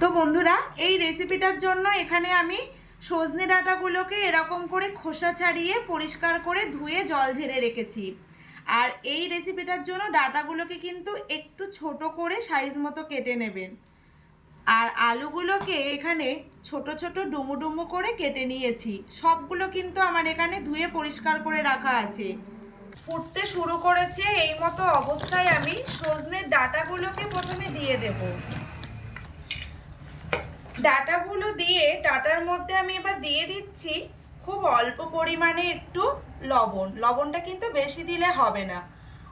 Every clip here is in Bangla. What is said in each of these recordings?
তো বন্ধুরা, এই রেসিপিটার জন্য এখানে আমি সজনে ডাঁটাগুলোকে এরকম করে খোসা ছাড়িয়ে পরিষ্কার করে ধুয়ে জল ঝেড়ে রেখেছি। আর এই রেসিপিটার জন্য ডাটাগুলোকে কিন্তু একটু ছোট করে সাইজ মতো কেটে নেবেন। আর আলুগুলোকে এখানে ছোট ছোট ডুমু ডুমু করে কেটে নিয়েছি। সবগুলো কিন্তু আমার এখানে ধুয়ে পরিষ্কার করে রাখা আছে। ফুটতে শুরু করেছে এই মতো অবস্থায় আমি সজনের ডাটাগুলোকে প্রথমে দিয়ে দেবো। ডাটাগুলো দিয়ে ডাটার মধ্যে আমি এবার দিয়ে দিচ্ছি খুব অল্প পরিমাণে একটু লবণ। লবণটা কিন্তু বেশি দিলে হবে না।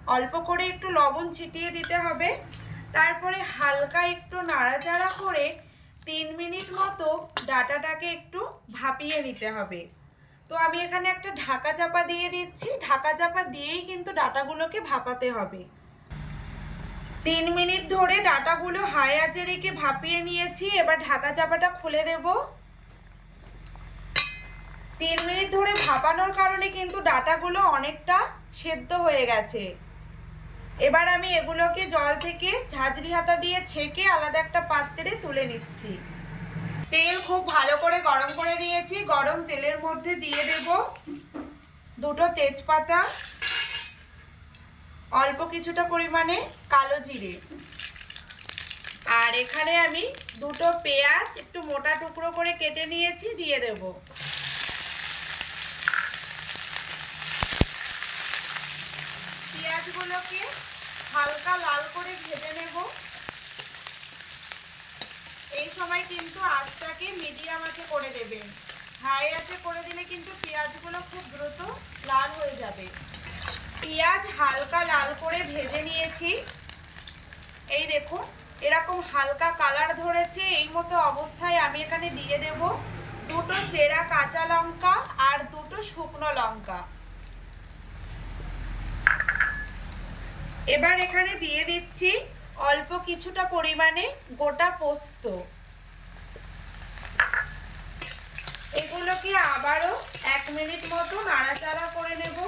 অল্প করে একটু লবণ ছিটিয়ে দিতে হবে। তারপরে হালকা একটু নাড়াচাড়া করে তিন মিনিট মতো ডাটাটাকে একটু ভাপিয়ে নিতে হবে। তো আমি এখানে একটা ঢাকা চাপা দিয়ে দিচ্ছি। ঢাকা চাপা দিয়েই কিন্তু ডাটাগুলোকে ভাপাতে হবে। তিন মিনিট ধরে ডাটাগুলো হাই আঁচে রেখে ভাপিয়ে নিয়েছি, এবার ঢাকা চাপাটা খুলে দেব। তিন মিনিট ধরে ভাপানোর কারণে কিন্তু ডাটাগুলো অনেকটা সেদ্ধ হয়ে গেছে। এবার আমি এগুলোকে জল থেকে ঝাঁঝরি হাতা দিয়ে ছেঁকে আলাদা একটা পাত্রে তুলে নিচ্ছি। তেল খুব ভালো করে গরম করে নিয়েছি, গরম তেলের মধ্যে দিয়ে দেব দুটো তেজপাতা অল্প কিছুটা পরিমাণে কালো জিরে। আর এখানে আমি দুটো পেঁয়াজ একটু মোটা টুকরো করে কেটে নিয়েছি, দিয়ে দেব। পেঁয়াজগুলোকে হালকা লাল করে ভেজে নেব। এই সময় কিন্তু আঁচটাকে মিডিয়াম আঁচে করে দেবেন। হাই আঁচে করে দিলে কিন্তু পেঁয়াজগুলো খুব দ্রুত লাল হয়ে যাবে। পেঁয়াজ হালকা লাল করে ভেজে নিয়েছি। এই দেখুন, এরকম হালকা কালার ধরেছে, এই মতো অবস্থায় আমি এখানে দিয়ে দেব দুটো চেরা কাঁচা লঙ্কা আর দুটো শুকনো লঙ্কা। এবার এখানে দিয়ে দিচ্ছি অল্প কিছুটা পরিমাণে গোটা পোস্ত। এগুলোকে আবারও এক মিনিট মতো নাড়াচাড়া করে নেব।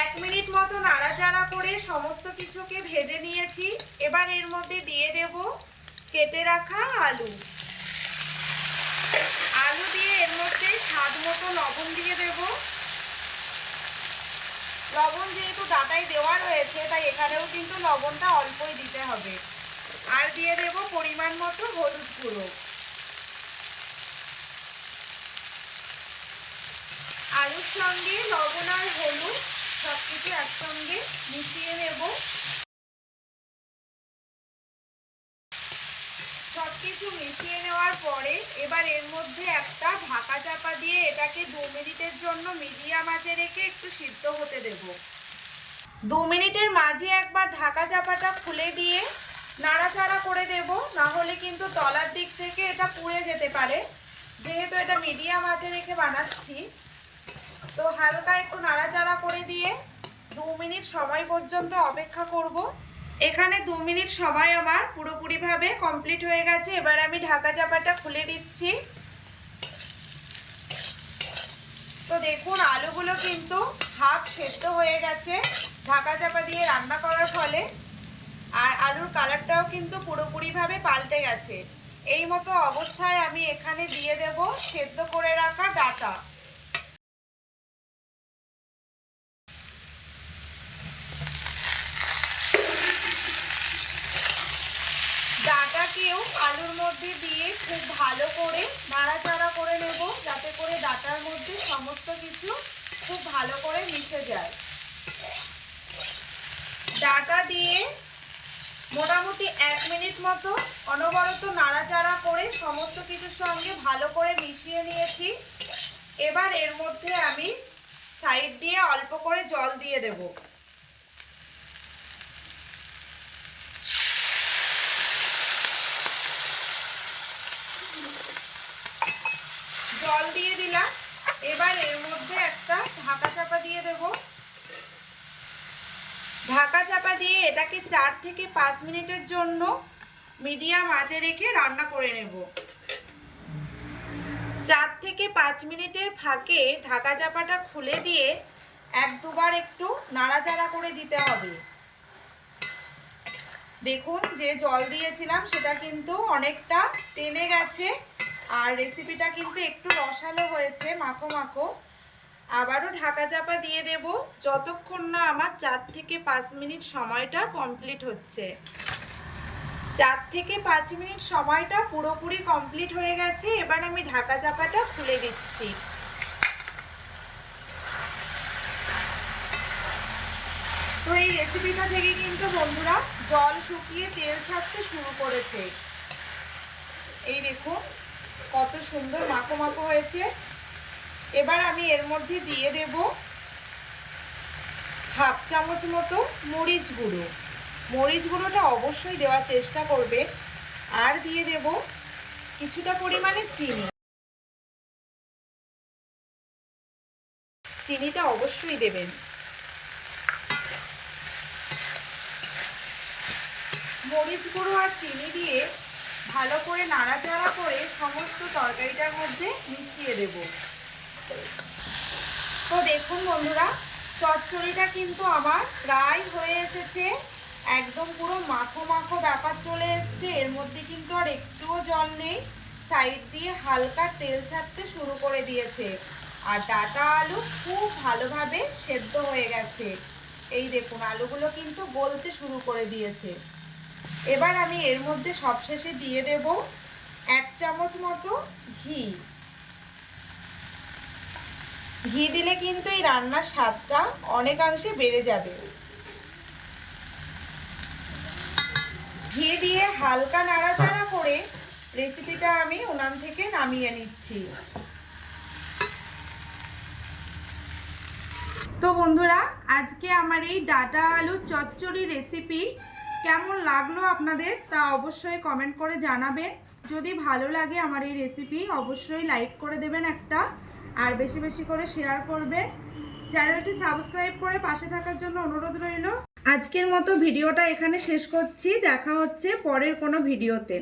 এক মিনিট মতো নাড়াচাড়া করে সমস্ত কিছুকে ভেজে নিয়েছি। এবার এর মধ্যে দিয়ে দেব কেটে রাখা আলু। আলু দিয়ে এর মধ্যে স্বাদ মতো লবণ দিয়ে দেব। লবণ যেহেতু ডাটাই দেওয়া রয়েছে, তাই এখানেও কিন্তু লবণটা অল্পই দিতে হবে। আর দিয়ে দেব পরিমাণ মতো হলুদ গুঁড়ো। আলুর সঙ্গে লবণ আর হলুদ সব কিছু একসঙ্গে মিশিয়ে নেব। সব কিছু মিশিয়ে নেওয়ার পরে এবার এর মধ্যে একটা ঢাকা চাপা দিয়ে এটাকে দু মিনিটের জন্য মিডিয়াম আঁচে রেখে একটু সিদ্ধ হতে দেব। দু মিনিটের মাঝে একবার ঢাকা চাপাটা খুলে দিয়ে নাড়াচাড়া করে দেব না হলে কিন্তু তলার দিক থেকে এটা পুড়ে যেতে পারে। যেহেতু এটা মিডিয়াম আঁচে রেখে বানাচ্ছি তো হালকা একটু নাড়াচাড়া করে দিয়ে দু মিনিট সময় পর্যন্ত অপেক্ষা করব। এখানে দু মিনিট সময় আমার পুরোপুরিভাবে কমপ্লিট হয়ে গেছে। এবার আমি ঢাকা চাপাটা খুলে দিচ্ছি। তো দেখুন, আলুগুলো কিন্তু হাফ সেদ্ধ হয়ে গেছে ঢাকা চাপা দিয়ে রান্না করার ফলে। আর আলুর কালারটাও কিন্তু পুরোপুরিভাবে পাল্টে গেছে। এই মতো অবস্থায় আমি এখানে দিয়ে দেব সেদ্ধ করে রাখা ডাটা। আলুর মধ্যে দিয়ে খুব ভালো করে নাড়াচাড়া করে নেব, যাতে করে ডাটার মধ্যে সমস্ত কিছু খুব ভালো করে মিশে যায়। ডাটা দিয়ে মোটামুটি এক মিনিট মতো অনবরত নাড়াচাড়া করে সমস্ত কিছুর সঙ্গে ভালো করে মিশিয়ে নিয়েছি। এবার এর মধ্যে আমি সাইড দিয়ে অল্প করে জল দিয়ে দেবো। জল দিয়ে দিলাম। এবার এর মধ্যে একটা ঢাকা চাপা দিয়ে দেব। ঢাকা চাপা দিয়ে এটাকে চার থেকে পাঁচ মিনিটের জন্য মিডিয়াম আঁচে রেখে রান্না করে নেব। চার থেকে পাঁচ মিনিটের ফাঁকে ঢাকা চাপাটা খুলে দিয়ে এক দুবার একটু নাড়াচাড়া করে দিতে হবে। দেখুন যে জল দিয়েছিলাম সেটা কিন্তু অনেকটা টেনে গেছে। আর রেসিপিটা কিন্তু একটু রসালো হয়েছে, মাখো মাখো। আবারও ঢাকা চাপা দিয়ে দেব। যতক্ষণ না আমার চার থেকে পাঁচ মিনিট সময়টা কমপ্লিট হচ্ছে। চার থেকে পাঁচ মিনিট সময়টা পুরোপুরি কমপ্লিট হয়ে গেছে। এবার আমি ঢাকা চাপাটা খুলে দিচ্ছি। তো এই রেসিপিটা থেকে কিন্তু বন্ধুরা, জল শুকিয়ে তেল ছাড়তে শুরু করেছে। এই দেখুন। কত সুন্দর মাখো মাখো হয়েছে। এবার আমি এর মধ্যে দিয়ে দেব হাফ চামচ মতো মরিচ গুঁড়ো। মরিচ গুঁড়োটা অবশ্যই দেওয়ার চেষ্টা করবে। আর দিয়ে দেব কিছুটা পরিমাণে চিনি। চিনিটা অবশ্যই দেবেন। মরিচ গুঁড়ো আর চিনি দিয়ে ভালো করে নাড়াচাড়া করে সমস্ত তরকারিটার মধ্যে মিশিয়ে দেব। তো দেখুন বন্ধুরা, চচ্চড়িটা কিন্তু আমার প্রায় হয়ে এসেছে। একদম পুরো মাখো মাখো ব্যাপার চলে এসছে। এর মধ্যে কিন্তু আর একটুও জল নেই। সাইড দিয়ে হালকা তেল ছাড়তে শুরু করে দিয়েছে। আর ডাটা আলু খুব ভালোভাবে সেদ্ধ হয়ে গেছে। এই দেখুন, আলুগুলো কিন্তু গলতে শুরু করে দিয়েছে। এবার আমি এর মধ্যে সবশেষে দিয়ে দেব এক চামচ মতো ঘি। ঘি দিলে কিন্তু এই রান্নার স্বাদটা অনেকাংশে বেড়ে যাবে। ঘি দিয়ে হালকা নাড়াচাড়া করে রেসিপিটা আমি উনান থেকে নামিয়ে নিচ্ছি। তো বন্ধুরা, আজকে আমার এই ডাটা আলু চচ্চড়ি রেসিপি কেমন লাগল আপনাদের তা অবশ্যই কমেন্ট করে জানাবেন। যদি ভালো লাগে আমার এই রেসিপি অবশ্যই লাইক করে দেবেন একটা, আর বেশি বেশি করে শেয়ার করবেন। চ্যানেলটি সাবস্ক্রাইব করে পাশে থাকার জন্য অনুরোধ রইল। আজকের মতো ভিডিওটা এখানে শেষ করছি। দেখা হচ্ছে পরের কোনো ভিডিওতে।